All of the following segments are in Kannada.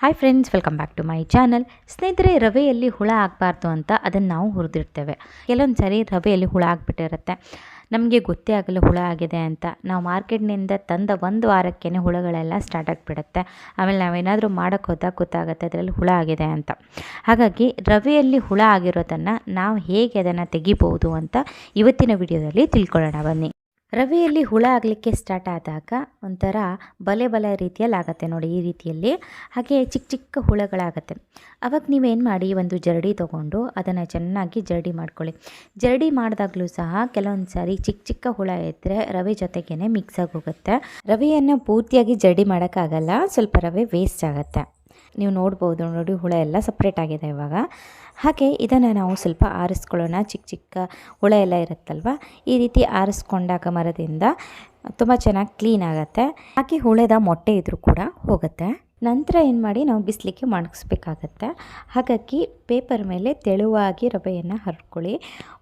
Hi friends welcome back to my channel ಸ್ನೇಹಿತರೆ, ರವೆಯಲ್ಲಿ ಹುಳ ಆಗಬಾರ್ದು ಅಂತ ಅದನ್ನು ನಾವು ಹುರಿದಿರ್ತೇವೆ. ಕೆಲವೊಂದು ಸಾರಿ ರವೆಯಲ್ಲಿ ಹುಳ ಆಗಿಬಿಟ್ಟಿರುತ್ತೆ. ನಮಗೆ ಗೊತ್ತೇ ಆಗಲ್ಲ ಹುಳ ಆಗಿದೆ ಅಂತ. ನಾವು ಮಾರ್ಕೆಟ್ನಿಂದ ತಂದ ಒಂದು ವಾರಕ್ಕೇ ಹುಳಗಳೆಲ್ಲ ಸ್ಟಾರ್ಟ್ ಆಗಿಬಿಡುತ್ತೆ. ಆಮೇಲೆ ನಾವೇನಾದರೂ ಮಾಡೋಕ್ಕೆ ಹೋದಾಗ ಗೊತ್ತಾಗುತ್ತೆ ಅದರಲ್ಲಿ ಹುಳ ಆಗಿದೆ ಅಂತ. ಹಾಗಾಗಿ ರವೆಯಲ್ಲಿ ಹುಳ ಆಗಿರೋದನ್ನು ನಾವು ಹೇಗೆ ಅದನ್ನು ತೆಗಿಬೋದು ಅಂತ ಇವತ್ತಿನ ವಿಡಿಯೋದಲ್ಲಿ ತಿಳ್ಕೊಳ್ಳೋಣ ಬನ್ನಿ. ರವೆಯಲ್ಲಿ ಹುಳ ಆಗಲಿಕ್ಕೆ ಸ್ಟಾರ್ಟ್ ಆದಾಗ ಒಂಥರ ಬಲೆ ಬಲೆ ರೀತಿಯಲ್ಲಿ ಆಗುತ್ತೆ ನೋಡಿ ಈ ರೀತಿಯಲ್ಲಿ. ಹಾಗೆ ಚಿಕ್ಕ ಚಿಕ್ಕ ಹುಳಗಳಾಗತ್ತೆ. ಅವಾಗ ನೀವೇನು ಮಾಡಿ ಒಂದು ಜರಡಿ ತೊಗೊಂಡು ಅದನ್ನು ಚೆನ್ನಾಗಿ ಜರಡಿ ಮಾಡ್ಕೊಳ್ಳಿ. ಜರಡಿ ಮಾಡಿದಾಗಲೂ ಸಹ ಕೆಲವೊಂದು ಸಾರಿ ಚಿಕ್ಕ ಚಿಕ್ಕ ಹುಳ ಇದ್ದರೆ ರವೆ ಜೊತೆಗೇ ಮಿಕ್ಸ್ ಆಗಿ ಹೋಗುತ್ತೆ. ರವೆಯನ್ನು ಪೂರ್ತಿಯಾಗಿ ಜರಡಿ ಮಾಡೋಕ್ಕಾಗಲ್ಲ, ಸ್ವಲ್ಪ ರವೆ ವೇಸ್ಟ್ ಆಗುತ್ತೆ. ನೀವು ನೋಡ್ಬೋದು ನೋಡಿ, ಹುಳ ಎಲ್ಲ ಸಪ್ರೇಟ್ ಆಗಿದೆ ಇವಾಗ. ಹಾಗೆ ಇದನ್ನು ನಾವು ಸ್ವಲ್ಪ ಆರಿಸ್ಕೊಳ್ಳೋಣ. ಚಿಕ್ಕ ಚಿಕ್ಕ ಹುಳ ಎಲ್ಲ ಇರುತ್ತಲ್ವ? ಈ ರೀತಿ ಆರಿಸ್ಕೊಂಡಾಗ ಮರದಿಂದ ತುಂಬ ಚೆನ್ನಾಗಿ ಕ್ಲೀನ್ ಆಗುತ್ತೆ. ಹಾಗೆ ಹುಳದ ಮೊಟ್ಟೆ ಇದ್ರೂ ಕೂಡ ಹೋಗುತ್ತೆ. ನಂತರ ಏನು ಮಾಡಿ ನಾವು ಬಿಸಿಲಿಕ್ಕೆ ಒಣಗಿಸ್ಬೇಕಾಗತ್ತೆ ಹಾಗಾಗಿ ಪೇಪರ್ ಮೇಲೆ ತೆಳುವಾಗಿ ರವೆಯನ್ನು ಹರ್ಕೊಳ್ಳಿ.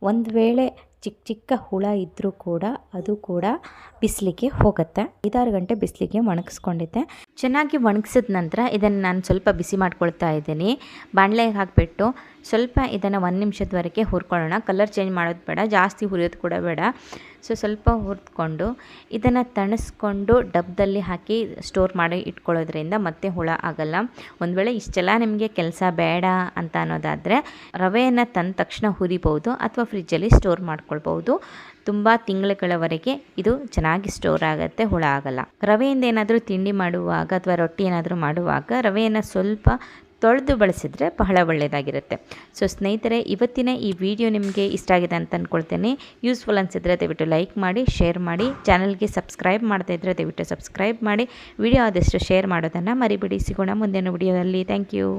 ಒಂದು ವೇಳೆ ಚಿಕ್ಕ ಚಿಕ್ಕ ಹುಳ ಇದ್ದರೂ ಕೂಡ ಅದು ಕೂಡ ಬಿಸಿಲಿಗೆ ಹೋಗುತ್ತೆ. ಐದಾರು ಗಂಟೆ ಬಿಸಿಲಿಗೆ ಒಣಗಿಸ್ಕೊಂಡಿದ್ದೆ. ಚೆನ್ನಾಗಿ ಒಣಗಿಸಿದ ನಂತರ ಇದನ್ನು ನಾನು ಸ್ವಲ್ಪ ಬಿಸಿ ಮಾಡ್ಕೊಳ್ತಾ ಇದ್ದೀನಿ. ಬಾಣಲೆಗೆ ಹಾಕಿಬಿಟ್ಟು ಸ್ವಲ್ಪ ಇದನ್ನು ಒಂದು ನಿಮಿಷದವರೆಗೆ ಹುರ್ಕೊಳ್ಳೋಣ. ಕಲರ್ ಚೇಂಜ್ ಮಾಡೋದು ಬೇಡ, ಜಾಸ್ತಿ ಹುರಿಯೋದು ಕೂಡ ಬೇಡ. ಸೊ ಸ್ವಲ್ಪ ಹುರಿದುಕೊಂಡು ಇದನ್ನು ತಣಿಸ್ಕೊಂಡು ಡಬ್ಬದಲ್ಲಿ ಹಾಕಿ ಸ್ಟೋರ್ ಮಾಡಿ ಇಟ್ಕೊಳ್ಳೋದ್ರಿಂದ ಮತ್ತೆ ಹುಳ ಆಗಲ್ಲ. ಒಂದು ವೇಳೆ ಇಷ್ಟೆಲ್ಲ ನಿಮಗೆ ಕೆಲಸ ಬೇಡ ಅಂತ ಅನ್ನೋದಾದರೆ ರವೆಯನ್ನು ತಂದ ತಕ್ಷಣ ಹುರಿಬೋದು ಅಥವಾ ಫ್ರಿಜ್ಜಲ್ಲಿ ಸ್ಟೋರ್ ಮಾಡ್ಕೊಳ್ಬೋದು ತುಂಬ ತಿಂಗಳುಗಳವರೆಗೆ ಇದು ಚೆನ್ನಾಗಿ ಸ್ಟೋರ್ ಆಗುತ್ತೆ, ಹುಳ ಆಗಲ್ಲ. ರವೆಯಿಂದ ಏನಾದರೂ ತಿಂಡಿ ಮಾಡುವಾಗ ಅಥವಾ ರೊಟ್ಟಿ ಏನಾದರೂ ಮಾಡುವಾಗ ರವೆಯನ್ನು ಸ್ವಲ್ಪ ತೊಳೆದು ಬಳಸಿದರೆ ಬಹಳ ಒಳ್ಳೆಯದಾಗಿರುತ್ತೆ ಸೊ ಸ್ನೇಹಿತರೆ, ಇವತ್ತಿನ ಈ ವಿಡಿಯೋ ನಿಮಗೆ ಇಷ್ಟ ಆಗಿದೆ ಅಂತ ಅಂದ್ಕೊಳ್ತೇನೆ ಯೂಸ್ಫುಲ್ ಅನಿಸಿದ್ರೆ ದಯವಿಟ್ಟು ಲೈಕ್ ಮಾಡಿ ಶೇರ್ ಮಾಡಿ. ಚಾನಲ್ಗೆ ಸಬ್ಸ್ಕ್ರೈಬ್ ಮಾಡ್ತಾ ಇದ್ದರೆ ದಯವಿಟ್ಟು ಸಬ್ಸ್ಕ್ರೈಬ್ ಮಾಡಿ. ವಿಡಿಯೋ ಆದಷ್ಟು ಶೇರ್ ಮಾಡೋದನ್ನು ಮರಿಬಿಡಿ. ಸಿಗೋಣ ಮುಂದಿನ ವಿಡಿಯೋದಲ್ಲಿ ಥ್ಯಾಂಕ್ ಯು